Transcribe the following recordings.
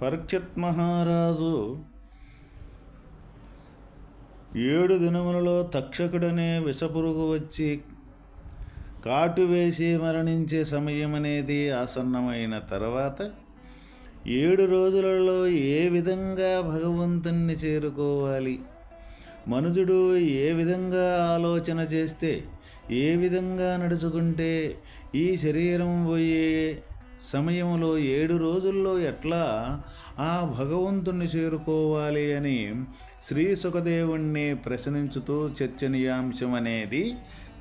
పరీక్షిత్ మహారాజు ఏడు దినములలో తక్షకుడనే విషపురుగు వచ్చి కాటు వేసి మరణించే సమయం అనేది ఆసన్నమైన తర్వాత ఏడు రోజులలో ఏ విధంగా భగవంతుణ్ణి చేరుకోవాలి? మనుజుడు ఏ విధంగా ఆలోచన చేస్తే ఏ విధంగా నడుచుకుంటే ఈ శరీరం పోయే సమయంలో ఏడు రోజుల్లో ఎట్లా ఆ భగవంతుణ్ణి చేరుకోవాలి అని శ్రీ సుఖదేవుణ్ణి ప్రశ్నించుతూ చర్చనీయాంశం అనేది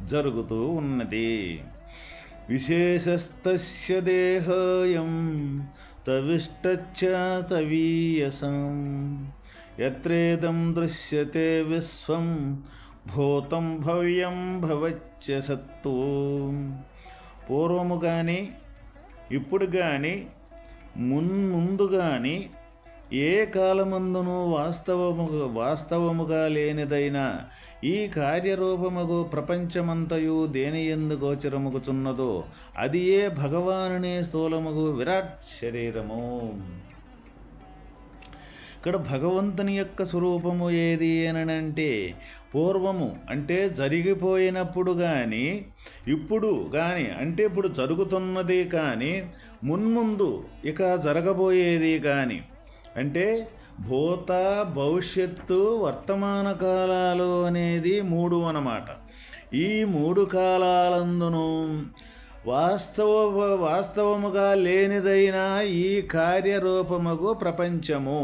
జరుగుతూ ఉన్నది. విశేషస్తస్య దేహోయం తవిష్టచ్చాతవీయసం ఎత్రేదం దృశ్యతే విశ్వం భూతం భవ్యం భవచ్చ సత్తు పూర్వము కానీ ఇప్పుడు కానీ మున్ముందు కానీ ఏ కాలమందును వాస్తవము వాస్తవముగా లేనిదైనా ఈ కార్యరూపముగు ప్రపంచమంతయు దేని ఎందు గోచరముగుచున్నదో అది ఏ భగవానునే స్థూలముగు విరాట్ శరీరము. ఇక్కడ భగవంతుని యొక్క స్వరూపము ఏది అనంటే పూర్వము అంటే జరిగిపోయినప్పుడు కానీ ఇప్పుడు కానీ అంటే ఇప్పుడు జరుగుతున్నది కానీ మున్ముందు ఇక జరగబోయేది కానీ అంటే భూత భవిష్యత్తు వర్తమాన కాలాలు అనేది మూడు అన్నమాట. ఈ మూడు కాలాలందును వాస్తవ వాస్తవముగా లేనిదైన ఈ కార్యరూపముగు ప్రపంచము.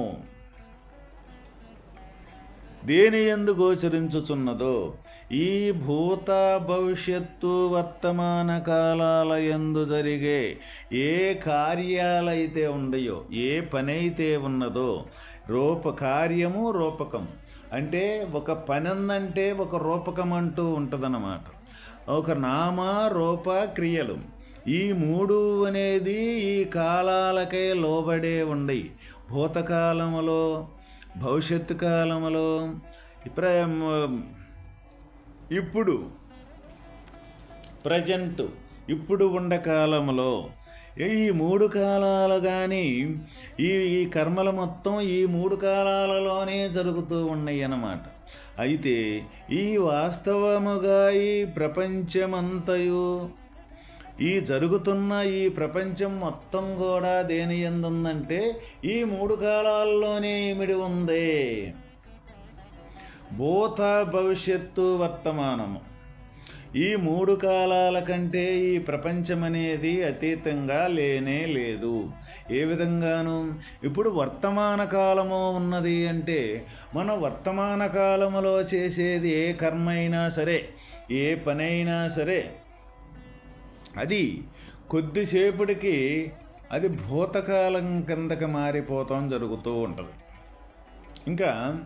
దేని ఎందు గోచరించుచున్నదో ఈ భూత భవిష్యత్తు వర్తమాన కాలాల ఎందు జరిగే ఏ కార్యాలైతే ఉండయో ఏ పనైతే ఉన్నదో రూప కార్యము రూపకం. అంటే ఒక పని ఒక రూపకం అంటూ ఉంటుందన్నమాట. ఒక నామ రూప క్రియలు. ఈ మూడు అనేది ఈ కాలాలకే లోబడే ఉండయి. భూతకాలములో భవిష్యత్తు కాలంలో ప్ర ఇప్పుడు ప్రజెంట్ ఇప్పుడు ఉండ కాలంలో ఈ మూడు కాలాలు కానీ ఈ ఈ కర్మలు మొత్తం ఈ మూడు కాలాలలోనే జరుగుతూ ఉన్నాయి అన్నమాట అయితే ఈ వాస్తవముగా ఈ ప్రపంచమంతయు ఈ జరుగుతున్న ఈ ప్రపంచం మొత్తం కూడా దేని ఎందుందంటే ఈ మూడు కాలాల్లోనే ఇమిడి ఉంది. భూత భవిష్యత్తు వర్తమానము. ఈ మూడు కాలాల కంటే ఈ ప్రపంచం అనేది అతీతంగా లేనే లేదు. ఏ విధంగాను? ఇప్పుడు వర్తమాన కాలము ఉన్నది అంటే మన వర్తమాన కాలములో చేసేది ఏ కర్మ అయినా సరే ఏ పనైనా సరే అది కొద్దిసేపటికి అది భూతకాలం కిందకి మారిపోతాం జరుగుతూ ఉంటుంది. ఇంకా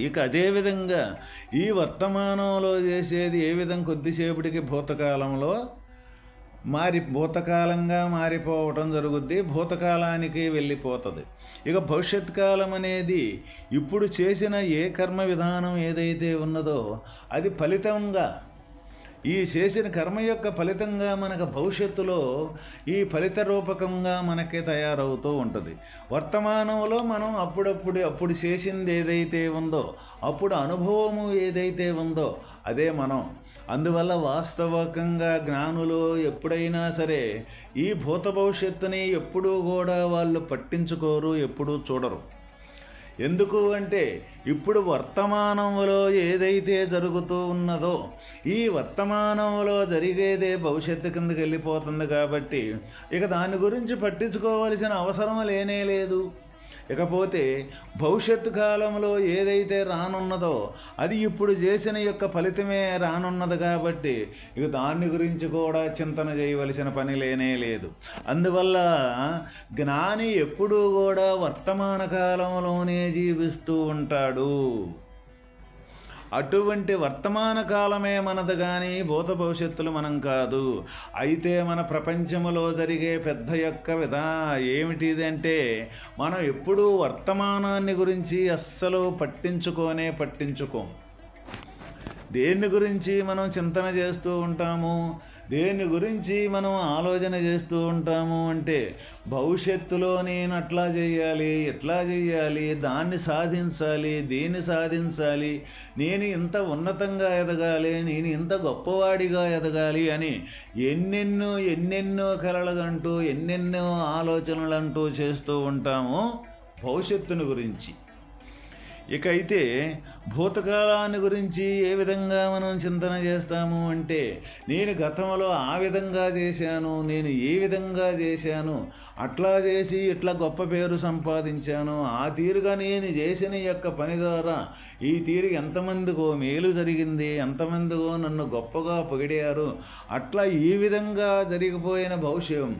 ఇక అదేవిధంగా ఈ వర్తమానంలో చేసేది ఏ విధంగా కొద్దిసేపటికి భూతకాలంలో మారి భూతకాలంగా మారిపోవటం జరుగుద్ది భూతకాలానికి వెళ్ళిపోతుంది. ఇక భవిష్యత్ కాలం అనేది ఇప్పుడు చేసిన ఏ కర్మ విధానం ఏదైతే ఉన్నదో అది ఫలితంగా ఈ చేసిన కర్మ యొక్క ఫలితంగా మనకు భవిష్యత్తులో ఈ ఫలిత రూపకంగా మనకి తయారవుతూ ఉంటుంది. వర్తమానంలో మనం అప్పుడప్పుడు అప్పుడు చేసింది ఏదైతే ఉందో అప్పుడు అనుభవము ఏదైతే ఉందో అదే మనం. అందువల్ల వాస్తవకంగా జ్ఞానులు ఎప్పుడైనా సరే ఈ భూత భవిష్యత్తుని ఎప్పుడూ కూడా వాళ్ళు పట్టించుకోరు ఎప్పుడూ చూడరు. ఎందుకు అంటే ఇప్పుడు వర్తమానంలో ఏదైతే జరుగుతూ ఉన్నదో ఈ వర్తమానంలో జరిగేదే భవిష్యత్తు కిందకి వెళ్ళిపోతుంది కాబట్టి ఇక దాని గురించి పట్టించుకోవాల్సిన అవసరం లేనే లేదు. ఇకపోతే భవిష్యత్తు కాలంలో ఏదైతే రానున్నదో అది ఇప్పుడు చేసిన యొక్క ఫలితమే రానున్నది కాబట్టి ఇక దాని గురించి కూడా చింతన చేయవలసిన పని లేనే లేదు. అందువల్ల జ్ఞాని ఎప్పుడూ కూడా వర్తమాన కాలంలోనే జీవిస్తూ ఉంటాడు. అటువంటి వర్తమాన కాలమే మనది కానీ భూత భవిష్యత్తులు మనం కాదు. అయితే మన ప్రపంచంలో జరిగే పెద్ద యొక్క విధ ఏమిటిది అంటే మనం ఎప్పుడూ వర్తమానాన్ని గురించి అస్సలు పట్టించుకోనే పట్టించుకోం. దేన్ని గురించి మనం చింతన చేస్తూ ఉంటాము? దేని గురించి మనం ఆలోచన చేస్తూ ఉంటాము అంటే భవిష్యత్తులో నేను అట్లా చేయాలి ఎట్లా చేయాలి దాన్ని సాధించాలి దీన్ని సాధించాలి నేను ఇంత ఉన్నతంగా ఎదగాలి నేను ఇంత గొప్పవాడిగా ఎదగాలి అని ఎన్నెన్నో ఎన్నెన్నో కలలుగంటూ ఎన్నెన్నో ఆలోచనలంటూ చేస్తూ ఉంటాము భవిష్యత్తుని గురించి. ఇక అయితే భూతకాలాన్ని గురించి ఏ విధంగా మనం చింతన చేస్తాము అంటే నేను గతంలో ఆ విధంగా చేశాను నేను ఏ విధంగా చేశాను అట్లా చేసి ఇట్లా గొప్ప పేరు సంపాదించాను ఆ తీరుగా నేను చేసిన యొక్క పని ద్వారా ఈ తీరు ఎంతమందికో మేలు జరిగింది ఎంతమందికో నన్ను గొప్పగా పొగిడారు అట్లా ఈ విధంగా జరిగిపోయిన భవిష్యం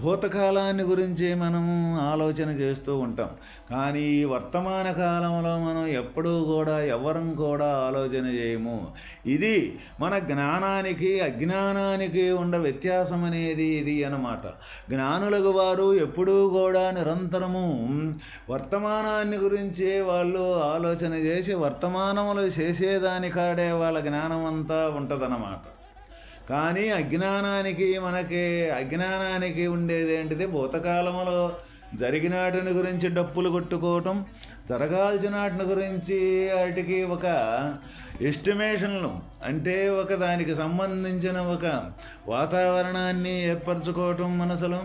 భూతకాలాన్ని గురించి మనం ఆలోచన చేస్తూ ఉంటాం. కానీ ఈ వర్తమాన కాలంలో మనం ఎప్పుడూ కూడా ఎవరం కూడా ఆలోచన చేయము. ఇది మన జ్ఞానానికి అజ్ఞానానికి ఉన్న వ్యత్యాసం అనేది ఇది అనమాట జ్ఞానులకు వారు ఎప్పుడూ కూడా నిరంతరము వర్తమానాన్ని గురించే వాళ్ళు ఆలోచన చేసి వర్తమానములు చేసేదానికాడే వాళ్ళ జ్ఞానం అంతా ఉంటుందన్నమాట. కానీ అజ్ఞానానికి మనకి అజ్ఞానానికి ఉండేది ఏంటిది? భూతకాలంలో జరిగినాటిని గురించి డప్పులు కొట్టుకోవటం జరగాల్సిన వాటిని గురించి వాటికి ఒక ఎస్టిమేషన్లు అంటే ఒక దానికి సంబంధించిన ఒక వాతావరణాన్ని ఏర్పరచుకోవటం మనసులో.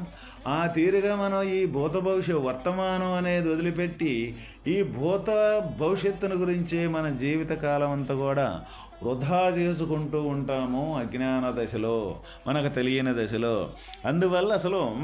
ఆ తీరుగా మనం ఈ భూత భవిష్యత్ వర్తమానం అనేది వదిలిపెట్టి ఈ భూత భవిష్యత్తును గురించి మన జీవితకాలం అంతా కూడా వృధా చేసుకుంటూ ఉంటాము అజ్ఞాన దశలో మనకు తెలియని దశలో. అందువల్ల అసలు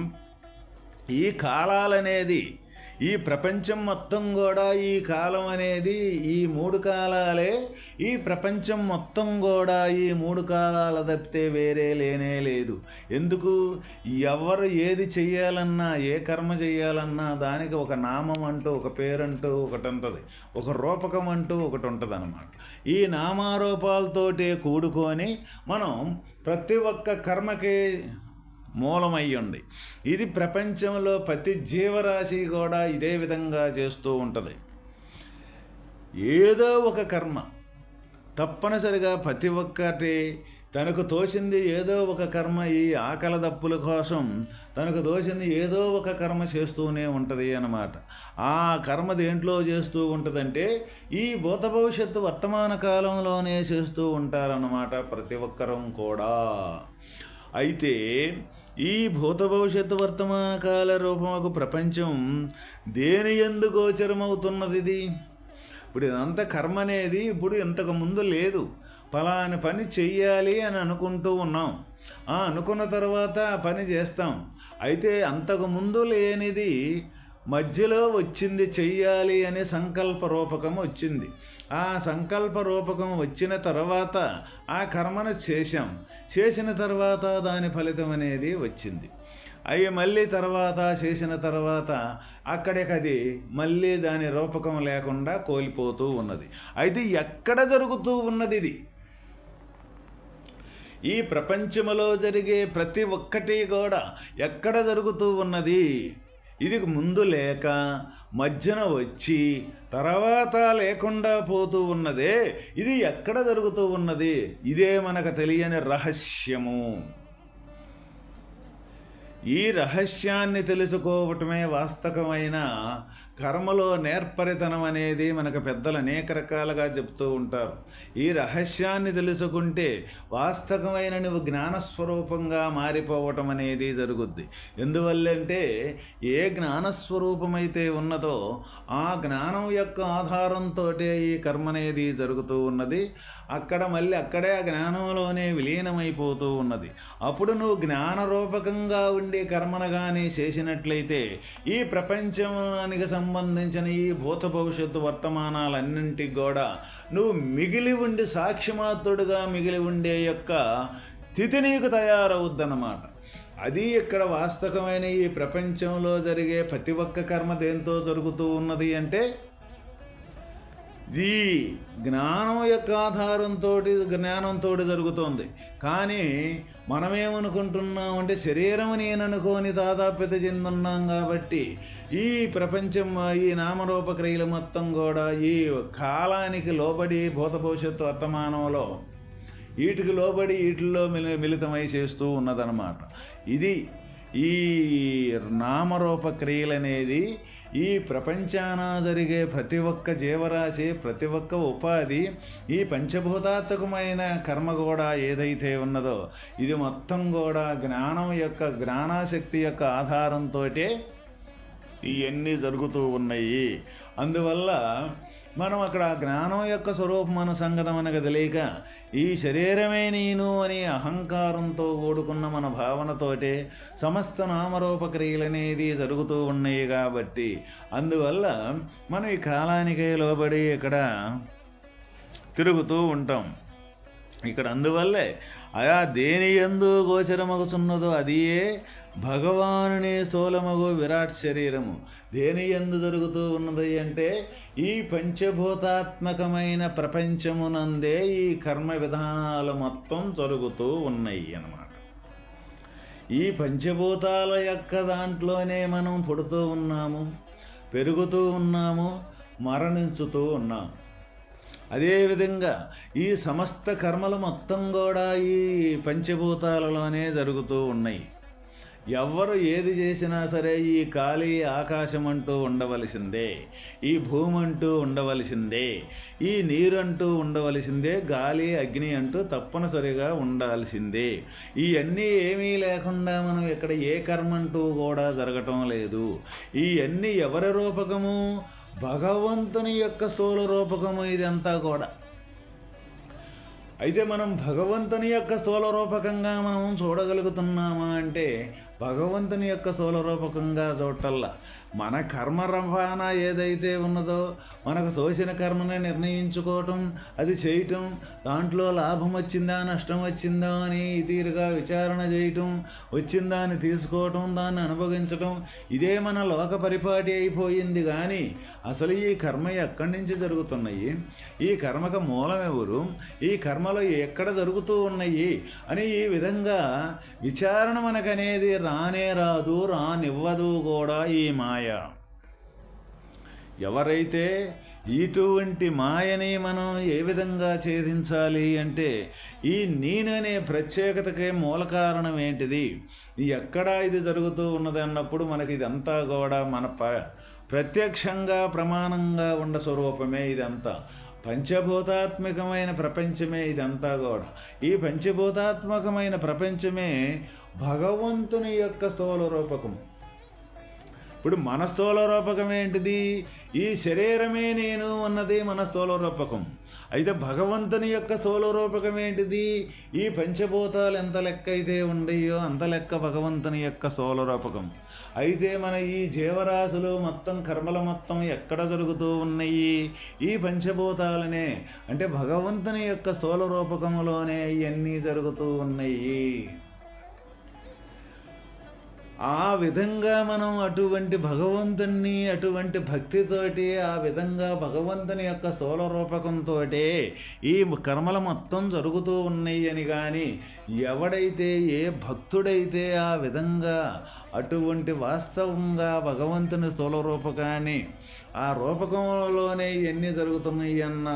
ఈ కాలాలనేది ఈ ప్రపంచం మొత్తం కూడా ఈ కాలం అనేది ఈ మూడు కాలాలే ఈ ప్రపంచం మొత్తం కూడా ఈ మూడు కాలాల తప్పితే వేరే లేనే లేదు. ఎందుకు? ఎవరు ఏది చెయ్యాలన్నా ఏ కర్మ చేయాలన్నా దానికి ఒక నామం అంటూ ఒక పేరంటూ ఒకటి ఉంటుంది. ఒక రూపకం అంటూ ఒకటి ఉంటుంది అనమాట ఈ నామారూపాలతోటే కూడుకొని మనం ప్రతి ఒక్క కర్మకి మూలమై ఉంది ఇది ప్రపంచంలో ప్రతి జీవరాశి కూడా ఇదే విధంగా చేస్తూ ఉంటుంది. ఏదో ఒక కర్మ తప్పనిసరిగా ప్రతి ఒక్కటి తనకు తోచింది ఏదో ఒక కర్మ ఈ ఆకల దప్పుల కోసం తనకు తోచింది ఏదో ఒక కర్మ చేస్తూనే ఉంటుంది అన్నమాట. ఆ కర్మ దేంట్లో చేస్తూ ఉంటుందంటే ఈ భూత భవిష్యత్తు వర్తమాన కాలంలోనే చేస్తూ ఉంటారన్నమాట ప్రతి ఒక్కరం కూడా. అయితే ఈ భూత భవిష్యత్తు వర్తమాన కాల రూపముకు ప్రపంచం దేని ఎందు గోచరమవుతున్నది ఇది ఇప్పుడు ఇదంతా కర్మ అనేది ఇప్పుడు ఇంతకు ముందు లేదు. ఫలాని పని చెయ్యాలి అని అనుకుంటూ ఉన్నాం. ఆ అనుకున్న తర్వాత ఆ పని చేస్తాం. అయితే అంతకు ముందు లేనిది మధ్యలో వచ్చింది చెయ్యాలి అనే సంకల్ప రూపకం వచ్చింది. ఆ సంకల్ప రూపకం వచ్చిన తర్వాత ఆ కర్మను చేశాం. చేసిన తర్వాత దాని ఫలితం అనేది వచ్చింది. అవి మళ్ళీ తర్వాత చేసిన తర్వాత అక్కడికది మళ్ళీ దాని రూపకం లేకుండా కోల్పోతూ ఉన్నది. అయితే ఎక్కడ జరుగుతూ ఉన్నది ఇది? ఈ ప్రపంచంలో జరిగే ప్రతి ఒక్కటి కూడా ఎక్కడ జరుగుతూ ఉన్నది? ఇది ముందు లేక మధ్యన వచ్చి తర్వాత లేకుండా పోతూ ఉన్నదే ఇది ఎక్కడ జరుగుతూ ఉన్నది? ఇదే మనకు తెలియని రహస్యము. ఈ రహస్యాన్ని తెలుసుకోవటమే వాస్తవమైన కర్మలో నేర్పరితనం అనేది మనకు పెద్దలు అనేక రకాలుగా చెప్తూ ఉంటారు. ఈ రహస్యాన్ని తెలుసుకుంటే వాస్తవమైన నువ్వు జ్ఞానస్వరూపంగా మారిపోవటం అనేది జరుగుద్ది. ఎందువల్లంటే ఏ జ్ఞానస్వరూపమైతే ఉన్నదో ఆ జ్ఞానం యొక్క ఆధారంతో ఈ కర్మ అనేది జరుగుతూ ఉన్నది. అక్కడ మళ్ళీ అక్కడే ఆ జ్ఞానంలోనే విలీనమైపోతూ ఉన్నది. అప్పుడు నువ్వు జ్ఞానరూపకంగా ఉండి కర్మను కానీ చేసినట్లయితే ఈ ప్రపంచానికి సంబంధించిన ఈ భూత భవిష్యత్తు వర్తమానాలన్నింటికి కూడా నువ్వు మిగిలి ఉండి సాక్షిమాత్రుడుగా మిగిలి ఉండే యొక్క స్థితి నీకు తయారవుద్దన్నమాట. అది ఇక్కడ వాస్తవమైన ఈ ప్రపంచంలో జరిగే ప్రతి ఒక్క కర్మ దేంతో జరుగుతూ ఉన్నది అంటే ఇది జ్ఞానం యొక్క ఆధారంతో జ్ఞానంతో జరుగుతోంది. కానీ మనమేమనుకుంటున్నాం అంటే శరీరం నేననుకోని తాదాప్యత చెందున్నాం కాబట్టి ఈ ప్రపంచం ఈ నామరూపక్రియలు మొత్తం కూడా ఈ కాలానికి లోబడి భూత భవిష్యత్తు వర్తమానంలో వీటికి లోబడి వీటిల్లో మిలి మిళితమై చేస్తూ ఉన్నదన్నమాట. ఇది ఈ నామరూపక్రియలు అనేది ఈ ప్రపంచాన జరిగే ప్రతి ఒక్క జీవరాశి ప్రతి ఒక్క ఉపాధి ఈ పంచభూతాత్మకమైన కర్మ కూడా ఏదైతే ఉన్నదో ఇది మొత్తం కూడా జ్ఞానం యొక్క జ్ఞానాశక్తి యొక్క ఆధారంతో ఇవన్నీ జరుగుతూ ఉన్నాయి. అందువల్ల మనం అక్కడ జ్ఞానం యొక్క స్వరూపం మన సంగతం అనగా తెలియక ఈ శరీరమే నేను అని అహంకారంతో కూడుకున్న మన భావనతోటే సమస్త నామరూపక్రియలు అనేది జరుగుతూ ఉన్నాయి కాబట్టి అందువల్ల మనం ఈ కాలానికే లోబడి ఇక్కడ తిరుగుతూ ఉంటాం. ఇక్కడ అందువల్లే ఆయా దేని ఎందు గోచరమగుచున్నదో అదియే భగవానుని స్థూలమగు విరాట్ శరీరము. దేని ఎందు జరుగుతూ ఉన్నది అంటే ఈ పంచభూతాత్మకమైన ప్రపంచమునందే ఈ కర్మ విధానాలు మొత్తం జరుగుతూ ఉన్నాయి అన్నమాట. ఈ పంచభూతాల యొక్క దాంట్లోనే మనం పుడుతూ ఉన్నాము పెరుగుతూ ఉన్నాము మరణించుతూ ఉన్నాము. అదేవిధంగా ఈ సమస్త కర్మలు మొత్తం కూడా ఈ పంచభూతాలలోనే జరుగుతూ ఉన్నాయి. ఎవ్వరు ఏది చేసినా సరే ఈ ఖాళీ ఆకాశం అంటూ ఉండవలసిందే ఈ భూమి అంటూ ఉండవలసిందే ఈ నీరు అంటూ ఉండవలసిందే గాలి అగ్ని అంటూ తప్పనిసరిగా ఉండాల్సిందే. ఇవన్నీ ఏమీ లేకుండా మనం ఇక్కడ ఏ కర్మ అంటూ కూడా జరగటం లేదు. ఇవన్నీ ఎవరి రూపకము? భగవంతుని యొక్క స్థూల రూపకము ఇదంతా కూడా. అయితే మనం భగవంతుని యొక్క స్థూల రూపకంగా మనం చూడగలుగుతున్నామా అంటే భగవంతుని యొక్క స్థూలరూపకంగా చూడటల్లా. మన కర్మ రవాణా ఏదైతే ఉన్నదో మనకు తోసిన కర్మని నిర్ణయించుకోవటం అది చేయటం దాంట్లో లాభం వచ్చిందా నష్టం వచ్చిందా అని తీరుగా విచారణ చేయటం వచ్చిందా అని తీసుకోవటం దాన్ని అనుభవించటం ఇదే మన లోక పరిపాటి అయిపోయింది కానీ అసలు ఈ కర్మ ఎక్కడి నుంచి జరుగుతున్నాయి? ఈ కర్మకు మూలం ఎవరు? ఈ కర్మలు ఎక్కడ జరుగుతూ ఉన్నాయి? అని ఈ విధంగా విచారణ మనకనేది రానే రాదు రానివ్వదు కూడా ఈ మాయ. ఎవరైతే ఇటువంటి మాయని మనం ఏ విధంగా ఛేదించాలి అంటే ఈ నేననే ప్రత్యేకతకే మూల కారణం ఏంటిది? ఎక్కడ ఇది జరుగుతూ ఉన్నది అన్నప్పుడు మనకి ఇదంతా కూడా మన ప ప్రత్యక్షంగా ప్రమాణంగా ఉండ స్వరూపమే ఇదంతా. పంచభూతాత్మకమైన ప్రపంచమే ఇదంతా కూడా. ఈ పంచభూతాత్మకమైన ప్రపంచమే భగవంతుని యొక్క స్థూల రూపకం. ఇప్పుడు మన స్థూల రూపకం ఏంటిది? ఈ శరీరమే నేను అన్నది మన స్థూల రూపకం అయితే భగవంతుని యొక్క స్థూల రూపకం ఏంటిది? ఈ పంచభూతాలు ఎంత లెక్క అయితే ఉండయో అంత లెక్క భగవంతుని యొక్క స్థూల రూపకం అయితే మన ఈ జీవరాశులు మొత్తం కర్మల మొత్తం ఎక్కడ జరుగుతూ ఉన్నాయి? ఈ పంచభూతాలనే అంటే భగవంతుని యొక్క స్థూల రూపకంలోనే ఇవన్నీ జరుగుతూ ఉన్నాయి. ఆ విధంగా మనం అటువంటి భగవంతుణ్ణి అటువంటి భక్తితోటి ఆ విధంగా భగవంతుని యొక్క స్థూల రూపకంతో ఈ కర్మల మొత్తం జరుగుతూ ఉన్నాయి అని కానీ ఎవడైతే ఏ భక్తుడైతే ఆ విధంగా అటువంటి వాస్తవంగా భగవంతుని స్థూల రూపకాన్ని ఆ రూపకంలోనే ఎన్ని జరుగుతున్నాయి అన్న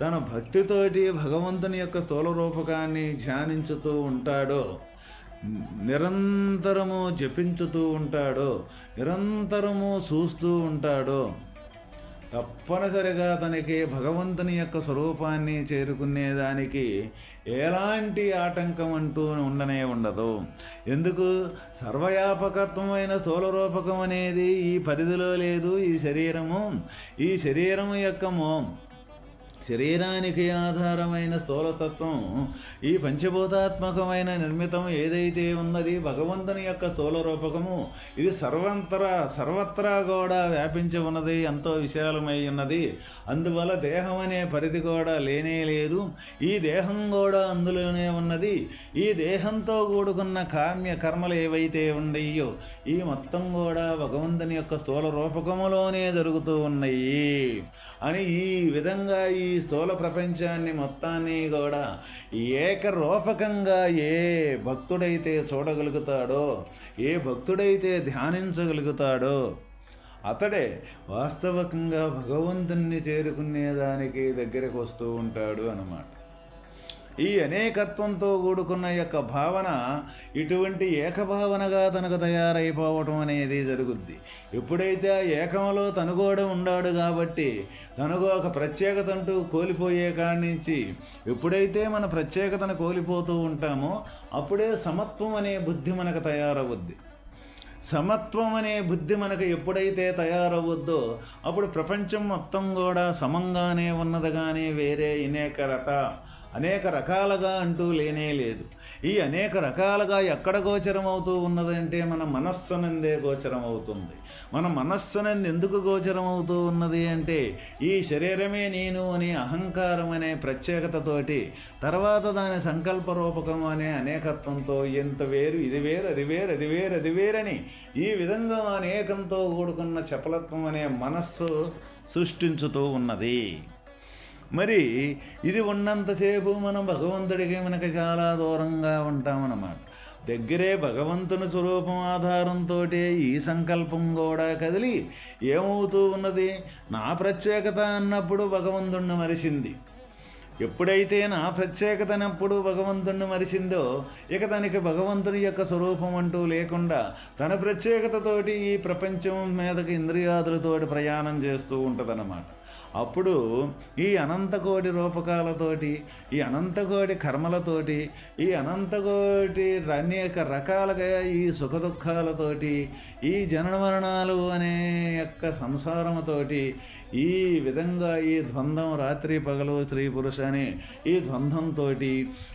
తన భక్తితోటి భగవంతుని యొక్క స్థూల రూపకాన్ని ధ్యానించుతూ ఉంటాడో నిరంతరము జపించుతూ ఉంటాడో నిరంతరము చూస్తూ ఉంటాడో తప్పనిసరిగా తనకి భగవంతుని యొక్క స్వరూపాన్ని చేరుకునేదానికి ఎలాంటి ఆటంకం అంటూ ఉండనే ఉండదు. ఎందుకు? సర్వయాపకత్వమైన స్థూలరూపకం అనేది ఈ పరిధిలో లేదు ఈ శరీరము. ఈ శరీరము యొక్క శరీరానికి ఆధారమైన స్థూలతత్వం ఈ పంచభూతాత్మకమైన నిర్మితం ఏదైతే ఉన్నది భగవంతుని యొక్క స్థూల రూపకము ఇది సర్వంతరా సర్వత్రా కూడా వ్యాపించి ఉన్నది ఎంతో విశాలమై ఉన్నది. అందువల్ల దేహం అనే పరిధి కూడా లేనే లేదు. ఈ దేహం కూడా అందులోనే ఉన్నది. ఈ దేహంతో కూడుకున్న కామ్య కర్మలు ఏవైతే ఉన్నాయో ఈ మొత్తం కూడా భగవంతుని యొక్క స్థూల రూపకములోనే జరుగుతూ ఉన్నాయి. అని ఈ విధంగా ఈ ఈ స్థూల ప్రపంచాన్ని మొత్తాన్ని కూడా ఏకరూపకంగా ఏ భక్తుడైతే చూడగలుగుతాడో ఏ భక్తుడైతే ధ్యానించగలుగుతాడో అతడే వాస్తవకంగా భగవంతుణ్ణి చేరుకునేదానికి దగ్గరకు వస్తూ ఉంటాడు అన్నమాట. ఈ అనేకత్వంతో కూడుకున్న యొక్క భావన ఇటువంటి ఏకభావనగా తనకు తయారైపోవటం అనేది జరుగుద్ది. ఎప్పుడైతే ఆ ఏకంలో తను కూడా ఉన్నాడు కాబట్టి తనకు ఒక ప్రత్యేకత అంటూ కోల్పోయే కాడి నుంచి ఎప్పుడైతే మన ప్రత్యేకతను కోల్పోతూ ఉంటామో అప్పుడే సమత్వం అనే బుద్ధి మనకు తయారవుద్ది. సమత్వం అనే బుద్ధి మనకు ఎప్పుడైతే తయారవుద్దో అప్పుడు ప్రపంచం మొత్తం కూడా సమంగానే ఉన్నది కానీ వేరే ఇనేకరత అనేక రకాలుగా అంటూ లేనే లేదు. ఈ అనేక రకాలుగా ఎక్కడ గోచరం అవుతూ ఉన్నదంటే మన మనస్సునందే గోచరం అవుతుంది. మన మనస్సునంది ఎందుకు గోచరం అవుతూ ఉన్నది అంటే ఈ శరీరమే నేను అనే అహంకారం అనే ప్రత్యేకతతోటి తర్వాత దాని సంకల్ప రూపకం అనే అనేకత్వంతో ఎంత వేరు ఇది వేరు అది వేరు అది వేరు అది వేరని ఈ విధంగా అనేకంతో కూడుకున్న చపలత్వం అనే మనస్సు సృష్టించుతూ ఉన్నది. మరి ఇది ఉన్నంతసేపు మనం భగవంతుడికి మనకి చాలా దూరంగా ఉంటామన్నమాట. దగ్గరే భగవంతుని స్వరూపం ఆధారంతో ఈ సంకల్పం కూడా కదిలి ఏమవుతూ ఉన్నది? నా ప్రత్యేకత అన్నప్పుడు భగవంతుణ్ణి మరిసింది. ఎప్పుడైతే నా ప్రత్యేకతనప్పుడు భగవంతుణ్ణి మరిసిందో ఇక తనకి భగవంతుని యొక్క స్వరూపం అంటూ లేకుండా తన ప్రత్యేకతతోటి ఈ ప్రపంచం మీదకి ఇంద్రియాదులతోటి ప్రయాణం చేస్తూ ఉంటుందన్నమాట. అప్పుడు ఈ అనంతకోటి రూపకాలతోటి ఈ అనంతకోటి కర్మలతోటి ఈ అనంతకోటి అనేక రకాలుగా ఈ సుఖ దుఃఖాలతోటి ఈ జనన మరణాలు అనే యొక్క సంసారముతోటి ఈ విధంగా ఈ ద్వంద్వం రాత్రి పగలు స్త్రీ పురుష అనే ఈ ద్వంద్వంతో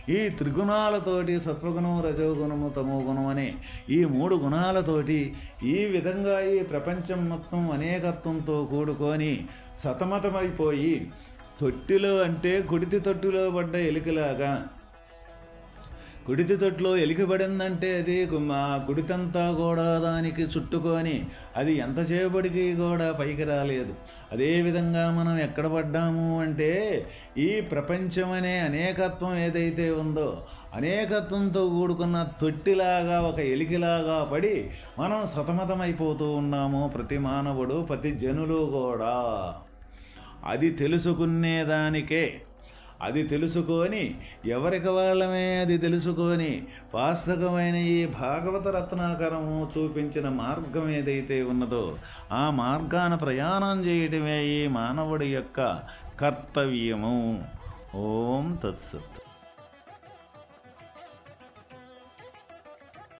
ఈ త్రిగుణాలతోటి సత్వగుణం రజోగుణము తమో గుణం అనే ఈ మూడు గుణాలతోటి ఈ విధంగా ఈ ప్రపంచం మొత్తం అనేకత్వంతో కూడుకొని సతమతమైపోయి తొట్టిలో అంటే కుడితి తొట్టిలో పడ్డ ఎలికలాగా. కుడితి తొట్టులో ఎలికబడిందంటే అది మా కుడితంతా కూడా దానికి చుట్టుకొని అది ఎంత చేయబడికి కూడా పైకి రాలేదు. అదేవిధంగా మనం ఎక్కడ పడ్డాము అంటే ఈ ప్రపంచం అనే అనేకత్వం ఏదైతే ఉందో అనేకత్వంతో కూడుకున్న తొట్టిలాగా ఒక ఎలికిలాగా పడి మనం సతమతమైపోతూ ఉన్నాము ప్రతి మానవుడు ప్రతి జనులు కూడా. అది తెలుసుకునేదానికే. అది తెలుసుకొని ఎవరికి వాళ్ళమే అది తెలుసుకొని వాస్తవమైన ఈ భాగవత రత్నాకరము చూపించిన మార్గం ఏదైతే ఉన్నదో ఆ మార్గాన ప్రయాణం చేయటమే ఈ మానవుడి యొక్క కర్తవ్యము. ఓం తత్సత్.